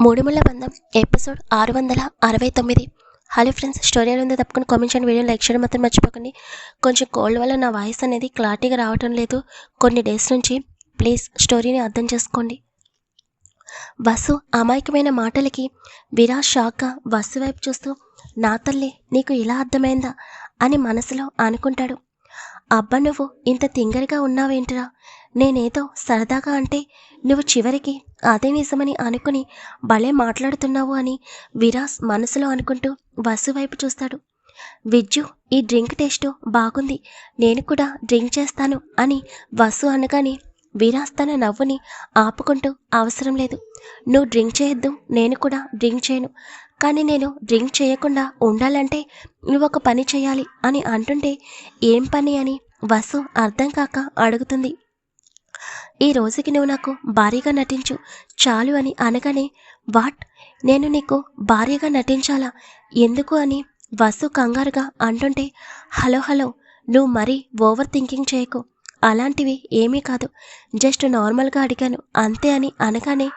మూడుముళ్ళ బంధం ఎపిసోడ్ ఆరు వందల అరవై తొమ్మిది. హలో ఫ్రెండ్స్ స్టోరీ ఉంది తప్పకుండా కామెంట్ చేయండి వీడియో లైక్ చేయడం మాత్రం మర్చిపోకండి. కొంచెం కోల్డ్ వల్ల నా వాయిస్ అనేది క్లారిటీగా రావటం లేదు. కొన్ని డేస్ నుంచి ప్లీజ్ స్టోరీని అర్థం చేసుకోండి. వసు అమాయకమైన మాటలకి విరా షాక్గా వసు వైపు చూస్తూ నా తల్లి నీకు ఇలా అర్థమైందా? అని మనసులో అనుకుంటాడు. అబ్బా నువ్వు ఇంత తింగరిగా ఉన్నావేంటిరా? నేనేదో సరదాగా అంటే నువ్వు చివరికి అదే నిజమని అనుకుని భలే మాట్లాడుతున్నావు అని విరాస్ మనసులో అనుకుంటూ వసు వైపు చూస్తాడు. విజ్జు ఈ డ్రింక్ టేస్ట్ బాగుంది. నేను కూడా డ్రింక్ చేస్తాను అని వసు అనగానే విరాస్ తన నవ్వుని ఆపుకుంటూ అవసరం లేదు. నువ్వు డ్రింక్ చేయొద్దు నేను కూడా డ్రింక్ చేయను. కానీ నేను డ్రింక్ చేయకుండా ఉండాలంటే నువ్వు ఒక పని చేయాలి అని అంటుంటే ఏం పని అని వసు అర్థం కాక అడుగుతుంది. ఈ రోజుకి నువ్వు నాకు భారీగా నటించు. చాలు అని అనగానే వాట్? నేను నీకు భారీగా నటించాలా? ఎందుకు అని వసు కంగారుగా అంటుంటే హలో హలో నువ్వు మరీ ఓవర్ థింకింగ్ చేయకు. అలాంటివి ఏమీ కాదు. జస్ట్ నార్మల్గా అడిగాను. అంతే అని అనగానే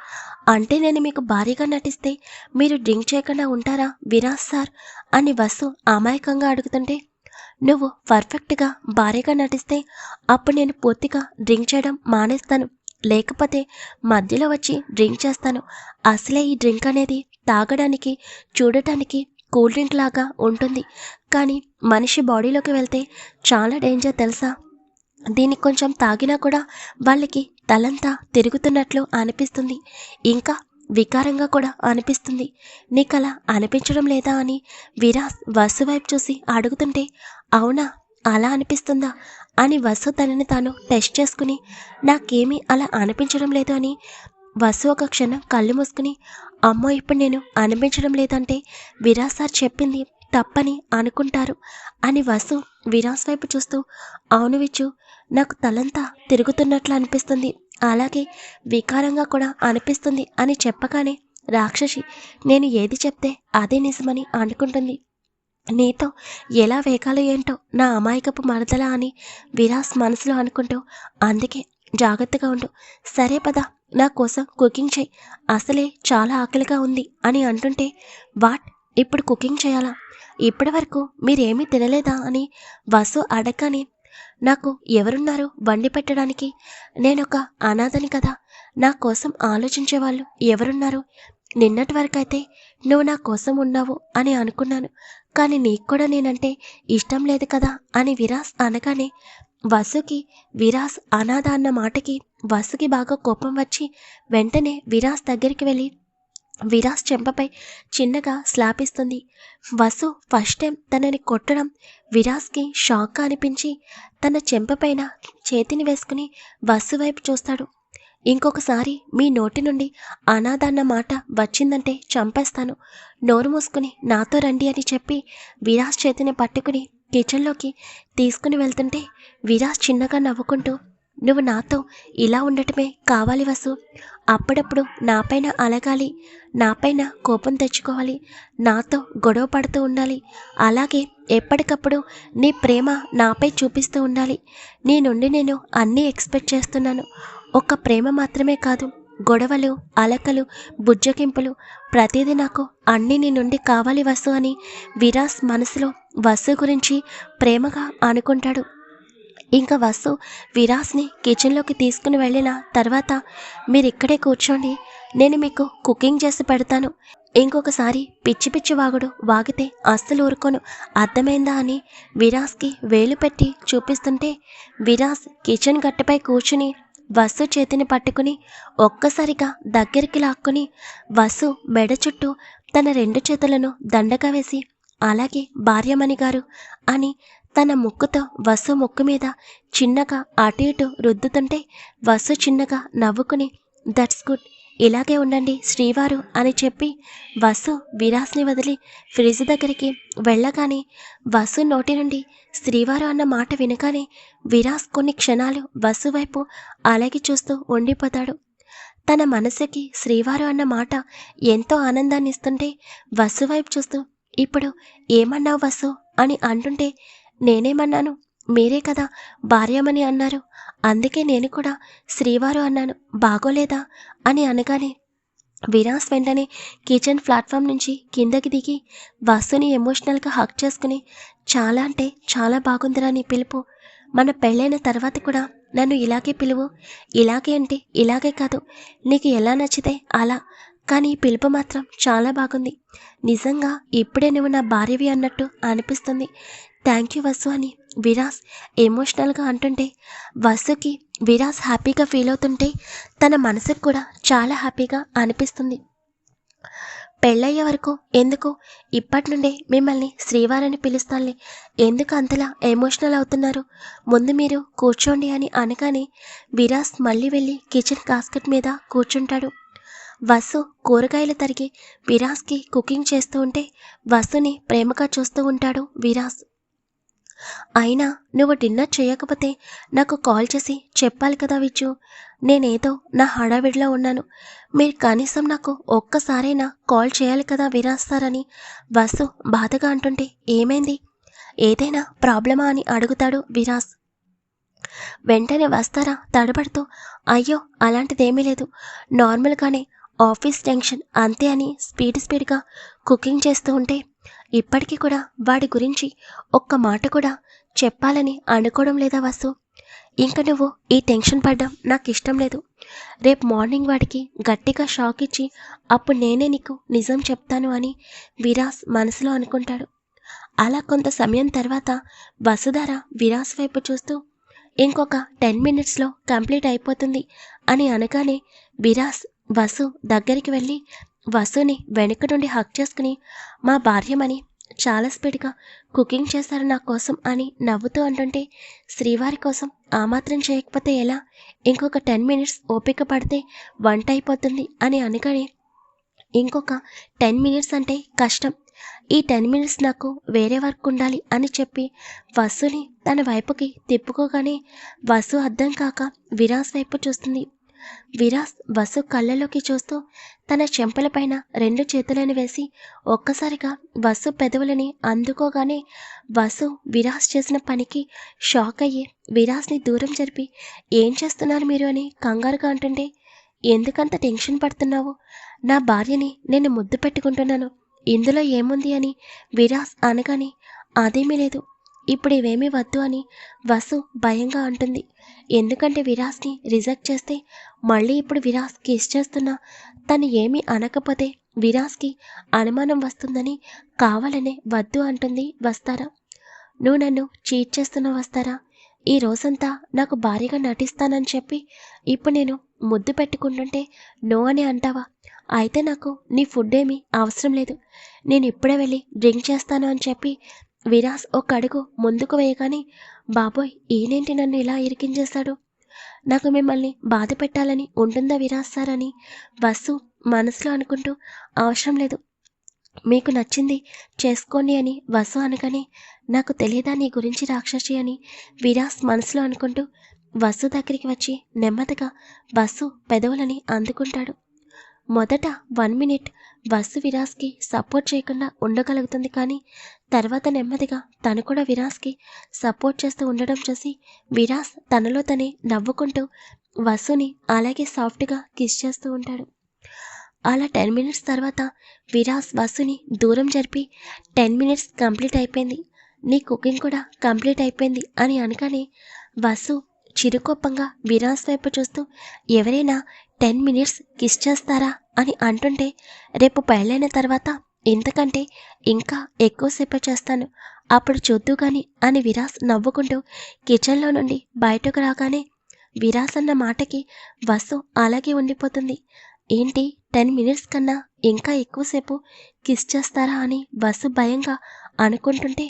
అంటే నేను మీకు భారీగా నటిస్తే మీరు డ్రింక్ చేయకుండా ఉంటారా? విరాజ్ సార్ అని వసు అమాయకంగా అడుగుతుంటే నువ్వు పర్ఫెక్ట్గా భారీగా నటిస్తే అప్పుడు నేను పూర్తిగా డ్రింక్ చేయడం మానేస్తాను. లేకపోతే మధ్యలో వచ్చి డ్రింక్ చేస్తాను. అసలే ఈ డ్రింక్ అనేది తాగడానికి చూడటానికి కూల్ డ్రింక్ లాగా ఉంటుంది. కానీ మనిషి బాడీలోకి వెళ్తే చాలా డేంజర్ తెలుసా? దీన్ని కొంచెం తాగినా కూడా వాళ్ళకి తలంతా తిరుగుతున్నట్లు అనిపిస్తుంది. ఇంకా వికారంగా కూడా అనిపిస్తుంది. నీకలా అనిపించడం లేదా అని విరాస్ వసు వైపు చూసి అడుగుతుంటే అవునా? అలా అనిపిస్తుందా? అని వసు తనని తాను టెస్ట్ చేసుకుని నాకేమీ అలా అనిపించడం లేదు అని వసు ఒక క్షణం కళ్ళు మూసుకుని అమ్మో ఇప్పుడు నేను అనిపించడం లేదంటే విరాస్ సార్ చెప్పింది తప్పని అనుకుంటారు అని వసు విరాస్ వైపు చూస్తూ అవును విచ్చు నాకు తలంతా తిరుగుతున్నట్లు అనిపిస్తుంది. అలాగే వికారంగా కూడా అనిపిస్తుంది అని చెప్పగానే రాక్షసి నేను ఏది చెప్తే అదే నిజమని అనుకుంటుంది. నీతో ఎలా వేగాలో ఏంటో నా అమాయకపు మరదలా అని విరాస్ మనసులో అనుకుంటూ అందుకే జాగ్రత్తగా ఉండు. సరే పద నా కోసం కుకింగ్ చేయి. అసలే చాలా ఆకలిగా ఉంది అని అంటుంటే వాట్? ఇప్పుడు కుకింగ్ చేయాలా? ఇప్పటి వరకు మీరేమీ తినలేదా అని వసు అడగని నాకు ఎవరున్నారు వండి పెట్టడానికి? నేనొక అనాథని కదా. నా కోసం ఆలోచించే వాళ్ళు ఎవరున్నారు? నిన్నటి వరకైతే నువ్వు నా కోసం ఉన్నావు అని అనుకున్నాను. కానీ నీకు కూడా నేనంటే ఇష్టం లేదు కదా అని విరాస్ అనగానే వసుకి విరాస్ అనాథ అన్న మాటకి వసుకి బాగా కోపం వచ్చి వెంటనే విరాస్ దగ్గరికి వెళ్ళి విరాస్ చెంపపై చిన్నగా శ్లాపిస్తుంది వసు ఫస్ట్ టైం తనని కొట్టడం విరాస్కి షాక్గా అనిపించి తన చెంపపైన చేతిని వేసుకుని వసు వైపు చూస్తాడు. ఇంకొకసారి మీ నోటి నుండి అనాథన్న మాట వచ్చిందంటే చంపేస్తాను. నోరు మూసుకుని నాతో రండి అని చెప్పి విరాస్ చేతిని పట్టుకుని కిచెన్లోకి తీసుకుని వెళ్తుంటే విరాస్ చిన్నగా నవ్వుకుంటూ నువ్వు నాతో ఇలా ఉండటమే కావాలి వసు. అప్పుడప్పుడు నాపైన అలగాలి నాపైన కోపం తెచ్చుకోవాలి నాతో గొడవ పడుతూ ఉండాలి. అలాగే ఎప్పటికప్పుడు నీ ప్రేమ నాపై చూపిస్తూ ఉండాలి. నీ నుండి నేను అన్నీ ఎక్స్పెక్ట్ చేస్తున్నాను. ఒక్క ప్రేమ మాత్రమే కాదు గొడవలు అలకలు బుజ్జకింపులు ప్రతిదీ నాకు అన్నీ నీ నుండి కావాలి వసు అని విరాస్ మనసులో వసు గురించి ప్రేమగా అనుకుంటాడు. ఇంకా వసు విరాస్ని కిచెన్లోకి తీసుకుని వెళ్ళిన తర్వాత మీరు ఇక్కడే కూర్చోండి నేను మీకు కుకింగ్ చేసి పెడతాను. ఇంకొకసారి పిచ్చి పిచ్చి వాగుడు వాగితే అస్సలు ఊరుకోను. అర్థమైందా? అని విరాస్కి వేలు పెట్టి చూపిస్తుంటే విరాస్ కిచెన్ గట్టపై కూర్చుని వసు చేతిని పట్టుకుని ఒక్కసారిగా దగ్గరికి లాక్కుని వసు మెడ చుట్టూ తన రెండు చేతులను దండగా వేసి అలాగే భార్యమణి గారు అని తన ముక్కుతో వసు ముక్కు మీద చిన్నగా అటు ఇటు రుద్దుతుంటే వసు చిన్నగా నవ్వుకుని దట్స్ గుడ్. ఇలాగే ఉండండి శ్రీవారు అని చెప్పి వసు విరాస్ని వదిలి ఫ్రిడ్జ్ దగ్గరికి వెళ్ళగానే వసు నోటి నుండి శ్రీవారు అన్న మాట వినగానే విరాస్ కొన్ని క్షణాలు వసు వైపు అలాగే చూస్తూ ఉండిపోతాడు. తన మనసుకి శ్రీవారు అన్న మాట ఎంతో ఆనందాన్ని ఇస్తుంటే వసు వైపు చూస్తూ ఇప్పుడు ఏమన్నావు వసు? అని అంటుంటే నేనేమన్నాను? మీరే కదా భార్యమని అన్నారు. అందుకే నేను కూడా శ్రీవారు అన్నాను. బాగోలేదా? అని అనగానే విరాస్ వెంటనే కిచెన్ ప్లాట్ఫామ్ నుంచి కిందకి దిగి వస్తుని ఎమోషనల్గా హక్ చేసుకుని చాలా అంటే చాలా బాగుందిరా నీ పిలుపు. మన పెళ్ళైన తర్వాత కూడా నన్ను ఇలాగే పిలువు. ఇలాగే అంటే ఇలాగే కాదు. నీకు ఎలా నచ్చితే అలా. కానీ ఈ పిలుపు మాత్రం చాలా బాగుంది. నిజంగా ఇప్పుడే నువ్వు నా భార్యవి అన్నట్టు అనిపిస్తుంది. థ్యాంక్ యూ వసు అని విరాస్ ఎమోషనల్గా అంటుంటే వసుకి విరాస్ హ్యాపీగా ఫీల్ అవుతుంటే తన మనసుకు కూడా చాలా హ్యాపీగా అనిపిస్తుంది. పెళ్ళయ్యే వరకు ఎందుకు? ఇప్పటి నుండే మిమ్మల్ని శ్రీవారని పిలుస్తానులే. ఎందుకు అంతలా ఎమోషనల్ అవుతున్నారు? ముందు మీరు కూర్చోండి అని అనగానే విరాస్ మళ్ళీ వెళ్ళి కిచెన్ కాస్కెట్ మీద కూర్చుంటాడు. వసు కూరగాయలు తరిగి విరాస్కి కుకింగ్ చేస్తూ ఉంటే వసుని ప్రేమగా చూస్తూ ఉంటాడు విరాస్. అయినా నువ్వు డిన్నర్ చేయకపోతే నాకు కాల్ చేసి చెప్పాలి కదా విచ్చు. నేనేదో నా హడావిడిలో ఉన్నాను. మీరు కనీసం నాకు ఒక్కసారైనా కాల్ చేయాలి కదా విరాస్తారని వసు బాధగా అంటుంటే ఏమైంది? ఏదైనా ప్రాబ్లమా అని అడుగుతాడు విరాస్. వెంటనే వస్తారా? తడబడుతూ. అయ్యో అలాంటిదేమీ లేదు. నార్మల్గానే ఆఫీస్ టెన్షన్ అంతే అని స్పీడ్ స్పీడ్గా కుకింగ్ చేస్తూ ఉంటే ఇప్పటికీ కూడా వాడి గురించి ఒక్క మాట కూడా చెప్పాలని అనుకోవడం లేదా వాసు ఇంకా నువ్వు ఈ టెన్షన్ పడ్డం నాకు ఇష్టం లేదు. రేపు మార్నింగ్ వాడికి గట్టిగా షాక్ ఇచ్చి అప్పుడు నేనే నీకు నిజం చెప్తాను అని విరాస్ మనసులో అనుకుంటాడు. అలా కొంత సమయం తర్వాత వసుధార విరాస్ వైపు చూస్తూ ఇంకొక టెన్ మినిట్స్లో కంప్లీట్ అయిపోతుంది అని అనగానే విరాస్ వసు దగ్గరికి వెళ్ళి వసుని వెనుక నుండి హక్ చేసుకుని మా భార్యమని చాలా స్పీడ్గా కుకింగ్ చేశారు నా కోసం అని నవ్వుతూ అంటుంటే శ్రీవారి కోసం ఆ మాత్రం చేయకపోతే ఎలా? ఇంకొక టెన్ మినిట్స్ ఓపిక పడితే వంట అయిపోతుంది అని అనగానే ఇంకొక టెన్ మినిట్స్ అంటే కష్టం. ఈ టెన్ మినిట్స్ నాకు వేరే వర్క్ ఉండాలి అని చెప్పి వసుని తన వైపుకి తిప్పుకోగానే వసు అర్థం కాక విరాస్ వైపు చూస్తుంది. విరాస్ వసు కళ్ళలోకి చూస్తూ తన చెంపలపైన రెండు చేతులను వేసి ఒక్కసారిగా వసు పెదవులని అందుకోగానే వసు విరాస్ చేసిన పనికి షాక్ అయ్యి విరాస్ని దూరం జరిపి ఏం చేస్తున్నారు మీరు? అని కంగారుగా అంటుంటే ఎందుకంత టెన్షన్ పడుతున్నావు? నా భార్యని నేను ముద్దు పెట్టుకుంటున్నాను. ఇందులో ఏముంది? అని విరాస్ అనగానే అదేమీ లేదు. ఇప్పుడు ఇవేమీ వద్దు అని వసు భయంగా అంటుంది. ఎందుకంటే విరాస్ని రిజెక్ట్ చేస్తే మళ్ళీ ఇప్పుడు విరాస్ కిస్ చేస్తున్నా తను ఏమీ అనకపోతే విరాస్కి అనుమానం వస్తుందని కావాలనే వద్దు అంటుంది వస్తారా? నువ్వు నన్ను చీట్ చేస్తున్న వస్తారా? ఈ రోజంతా నాకు భారీగా నటిస్తానని చెప్పి ఇప్పుడు నేను ముద్దు పెట్టుకుంటుంటే నో అని అంటావా? అయితే నాకు నీ ఫుడ్ ఏమీ అవసరం లేదు. నేను ఇప్పుడే వెళ్ళి డ్రింక్ చేస్తాను అని చెప్పి విరాస్ ఒక అడుగు ముందుకు వేయగానే బాబోయ్ ఈయనేంటి నన్ను ఇలా ఇరికించేశాడు? నాకు మిమ్మల్ని బాధ పెట్టాలని ఉంటుందా విరాస్ సార్ అని వసు మనసులో అనుకుంటూ అవసరం లేదు. మీకు నచ్చింది చేసుకోండి అని వసు అనగానే నాకు తెలియదా నీ గురించి రాక్షసి అని? విరాస్ మనసులో అనుకుంటూ వసు దగ్గరికి వచ్చి నెమ్మదిగా వసు పెదవులని అందుకుంటాడు. మొదట వన్ మినిట్ వసు విరాస్కి సపోర్ట్ చేయకుండా ఉండగలుగుతుంది కానీ తర్వాత నెమ్మదిగా తను కూడా విరాస్కి సపోర్ట్ చేస్తూ ఉండడం చూసి విరాస్ తనలో తనే నవ్వుకుంటూ వసుని అలాగే సాఫ్ట్గా కిస్ చేస్తూ ఉంటాడు. అలా టెన్ మినిట్స్ తర్వాత విరాస్ వసుని దూరం జరిపి టెన్ మినిట్స్ కంప్లీట్ అయిపోయింది. నీ కుకింగ్ కూడా కంప్లీట్ అయిపోయింది అని అనగానే వసు చిరుకోపంగా విరాస్ వైపు చూస్తూ ఎవరైనా టెన్ మినిట్స్ కిస్ చేస్తారా అని అంటుంటే రేపు పెళ్ళైన తర్వాత ఇంతకంటే ఇంకా ఎక్కువసేపు చేస్తాను. అప్పుడు చూద్దు గాని అని విరాస్ నవ్వుకుంటూ కిచెన్లో నుండి బయటకు రాగానే విరాస్ అన్న మాటకి వసు అలాగే ఉండిపోతుంది. ఏంటి టెన్ మినిట్స్ కన్నా ఇంకా ఎక్కువసేపు కిస్ చేస్తారా అని వసు భయంగా అనుకుంటుంటే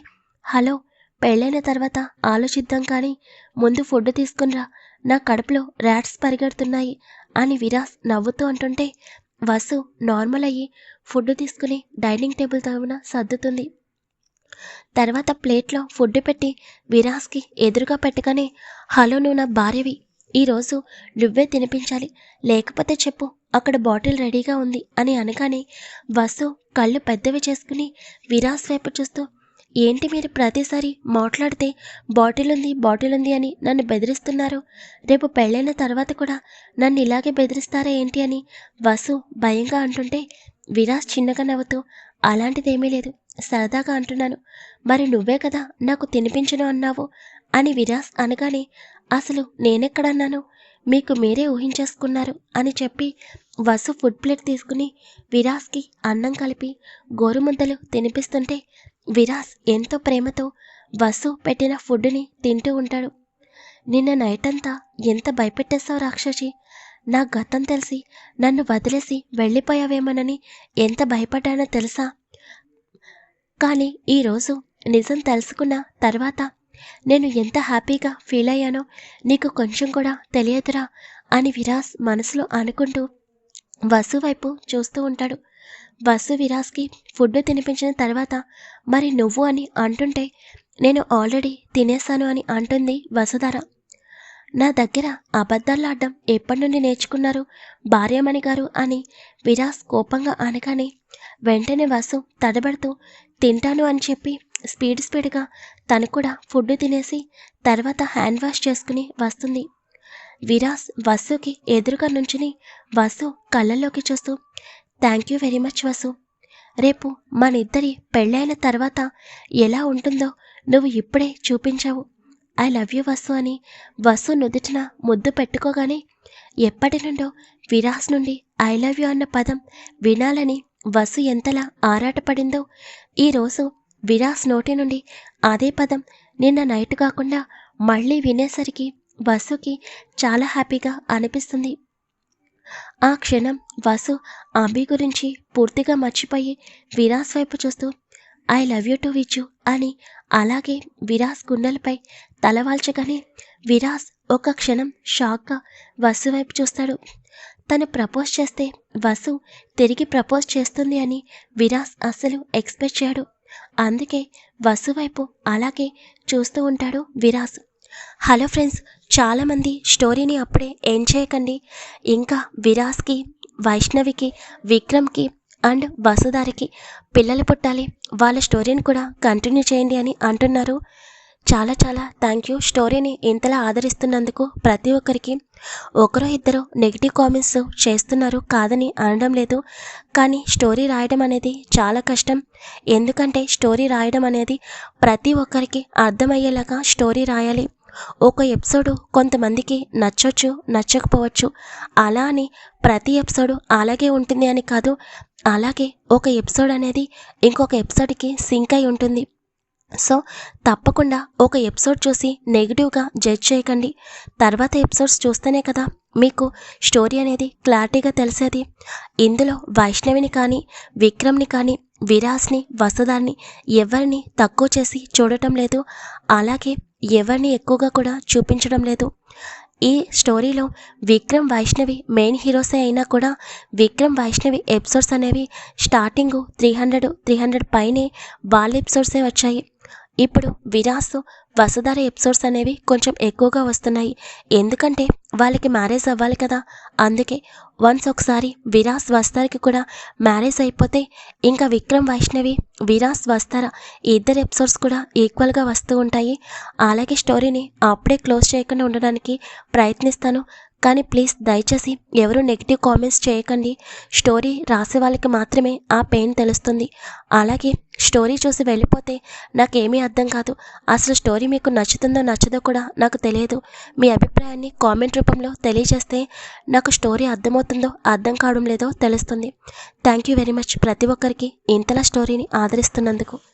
హలో పెళ్ళైన తర్వాత ఆలోచిద్దాం కానీ ముందు ఫుడ్ తీసుకునిరా నా కడుపులో ర్యాట్స్ పరిగెడుతున్నాయి. అని విరాస్ నవ్వుతూ అంటుంటే వసు నార్మల్ అయ్యి ఫుడ్ తీసుకుని డైనింగ్ టేబుల్ తరపున సర్దుతుంది. తర్వాత ప్లేట్లో ఫుడ్ పెట్టి విరాస్కి ఎదురుగా పెట్టగానే హలో నువ్వు నా భార్యవి. ఈరోజు నువ్వే తినిపించాలి. లేకపోతే చెప్పు అక్కడ బాటిల్ రెడీగా ఉంది అని అనగానే వసు కళ్ళు పెద్దవి చేసుకుని విరాస్ వైపు చూస్తూ ఏంటి మీరు ప్రతిసారి మాట్లాడితే బాటిల్ ఉంది బాటిల్ ఉంది అని నన్ను బెదిరిస్తున్నారు? రేపు పెళ్ళైన తర్వాత కూడా నన్ను ఇలాగే బెదిరిస్తారా ఏంటి అని వసు భయంగా అంటుంటే విరాజ్ చిన్నగా నవ్వుతూ అలాంటిదేమీ లేదు సరదాగా అంటున్నాను. మరి నువ్వే కదా నాకు తినిపించను అన్నావు అని విరాస్ అనగానే అసలు నేనెక్కడన్నాను? మీకు మీరే ఊహించేసుకున్నారు అని చెప్పి వసు ఫుడ్ ప్లేట్ తీసుకుని విరాస్కి అన్నం కలిపి గోరుముద్దలు తినిపిస్తుంటే విరాస్ ఎంతో ప్రేమతో వసు పెట్టిన ఫుడ్ని తింటూ ఉంటాడు. నిన్న నైట్ అంతా ఎంత భయపెట్టేస్తావు రాక్షసి? నా గతం తెలిసి నన్ను వదిలేసి వెళ్ళిపోయావేమోనని ఎంత భయపడ్డానో తెలుసా? కానీ ఈరోజు నిజం తెలుసుకున్న తర్వాత నేను ఎంత హ్యాపీగా ఫీల్ అయ్యానో నీకు కొంచెం కూడా తెలియదురా అని విరాస్ మనసులో అనుకుంటూ వసు వైపు చూస్తూ ఉంటాడు. వసు విరాస్కి ఫుడ్ తినిపించిన తర్వాత మరి నువ్వు అని అంటుంటే నేను ఆల్రెడీ తినేశాను అని అంటుంది వసుధర. నా దగ్గర అబద్ధాలాడడం ఎప్పటి నుండి నేర్చుకున్నారు భార్యమణి గారు అని విరాస్ కోపంగా అనగానే వెంటనే వసు తడబడుతూ తింటాను అని చెప్పి స్పీడ్ స్పీడ్గా తను కూడా ఫుడ్ తినేసి తర్వాత హ్యాండ్ వాష్ చేసుకుని వస్తుంది. విరాస్ వసుకి ఎదురుగా నుంచుని వసు కళ్ళల్లోకి చూస్తూ thank you very much Vasu. రేపు మన ఇద్దరి పెళ్ళైన తర్వాత ఎలా ఉంటుందో నువ్వు ఇప్పుడే చూపించావు. ఐ లవ్ యూ వసు అని వసు నుదుటిన ముద్దు పెట్టుకోగానే ఎప్పటి నుండో విరాస్ నుండి ఐ లవ్ యూ అన్న పదం వినాలని వసు ఎంతలా ఆరాటపడిందో ఈరోజు విరాస్ నోటి నుండి అదే పదం నిన్న నైట్ కాకుండా మళ్ళీ వినేసరికి వసుకి చాలా హ్యాపీగా అనిపిస్తుంది. ఆ క్షణం వసు అంబి గురించి పూర్తిగా మర్చిపోయి విరాస్ వైపు చూస్తూ I love you too Vichu అని అలాగే విరాస్ గుండెలపై తలవాల్చగానే విరాస్ ఒక క్షణం షాక్గా వసు వైపు చూస్తాడు. తను ప్రపోజ్ చేస్తే వసు తిరిగి ప్రపోజ్ చేస్తుంది అని విరాస్ అస్సలు ఎక్స్పెక్ట్ చేయడు. అందుకే వసు వైపు అలాగే చూస్తూ ఉంటాడు విరాస్. హలో ఫ్రెండ్స్ చాలామంది స్టోరీని అప్పుడే ఏం చేయకండి. ఇంకా విరాస్కి వైష్ణవికి విక్రమ్కి అండ్ వసుధారికి పిల్లలు పుట్టాలి. వాళ్ళ స్టోరీని కూడా కంటిన్యూ చేయండి అని అంటున్నారు. చాలా చాలా థ్యాంక్ యూ. స్టోరీని ఇంతలా ఆదరిస్తున్నందుకు ప్రతి ఒక్కరికి ఒకరో ఇద్దరు నెగిటివ్ కామెంట్స్ చేస్తున్నారు కాదని అనడం లేదు. కానీ స్టోరీ రాయడం అనేది చాలా కష్టం. ఎందుకంటే స్టోరీ రాయడం అనేది ప్రతి ఒక్కరికి అర్థమయ్యేలాగా స్టోరీ రాయాలి. ఒక ఎపిసోడు కొంతమందికి నచ్చొచ్చు నచ్చకపోవచ్చు. అలా అని ప్రతి ఎపిసోడు అలాగే ఉంటుంది అని కాదు అలాగే ఒక ఎపిసోడ్ అనేది ఇంకొక ఎపిసోడ్కి సింక్ అయి ఉంటుంది. సో తప్పకుండా ఒక ఎపిసోడ్ చూసి నెగిటివ్గా జడ్జ్ చేయకండి. తర్వాత ఎపిసోడ్స్ చూస్తేనే కదా మీకు స్టోరీ అనేది క్లారిటీగా తెలిసేది. ఇందులో వైష్ణవిని కానీ విక్రమ్ని కానీ విరాస్ని వసుధాన్ని ఎవరిని తక్కువ చేసి చూడటం లేదు. అలాగే ఎవరిని ఎక్కువగా కూడా చూపించడం లేదు. ఈ స్టోరీలో విక్రమ్ వైష్ణవి మెయిన్ హీరోసే అయినా కూడా విక్రమ్ వైష్ణవి ఎపిసోడ్స్ అనేవి starting three hundred three hundred పైనే వాళ్ళ ఎపిసోడ్సే వచ్చాయి. ఇప్పుడు విరాస్ వసుధార ఎపిసోడ్స్ అనేవి కొంచెం ఎక్కువగా వస్తున్నాయి. ఎందుకంటే వాళ్ళకి మ్యారేజ్ అవ్వాలి కదా. అందుకే వన్స్ ఒకసారి విరాస్ వస్తారకి కూడా మ్యారేజ్ అయిపోతే ఇంకా విక్రమ్ వైష్ణవి విరాస్ వస్తారా ఇద్దరు ఎపిసోడ్స్ కూడా ఈక్వల్గా వస్తూ ఉంటాయి. అలాగే స్టోరీని అప్పుడే క్లోజ్ చేయకుండా ఉండడానికి ప్రయత్నిస్తాను. కానీ ప్లీజ్ దయచేసి ఎవరు నెగిటివ్ కామెంట్స్ చేయకండి. స్టోరీ రాసే వాళ్ళకి మాత్రమే ఆ పెయిన్ తెలుస్తుంది. అలాగే స్టోరీ చూసి వెళ్ళిపోతే నాకేమీ అర్థం కాదు. అసలు స్టోరీ మీకు నచ్చుతుందో నచ్చదో కూడా నాకు తెలియదు. మీ అభిప్రాయాన్ని కామెంట్ రూపంలో తెలియజేస్తే నాకు స్టోరీ అర్థమవుతుందో అర్థం కావడం లేదో తెలుస్తుంది. థ్యాంక్ యూ వెరీ మచ్ ప్రతి ఒక్కరికి. ఇంతలా స్టోరీని ఆదరిస్తున్నందుకు.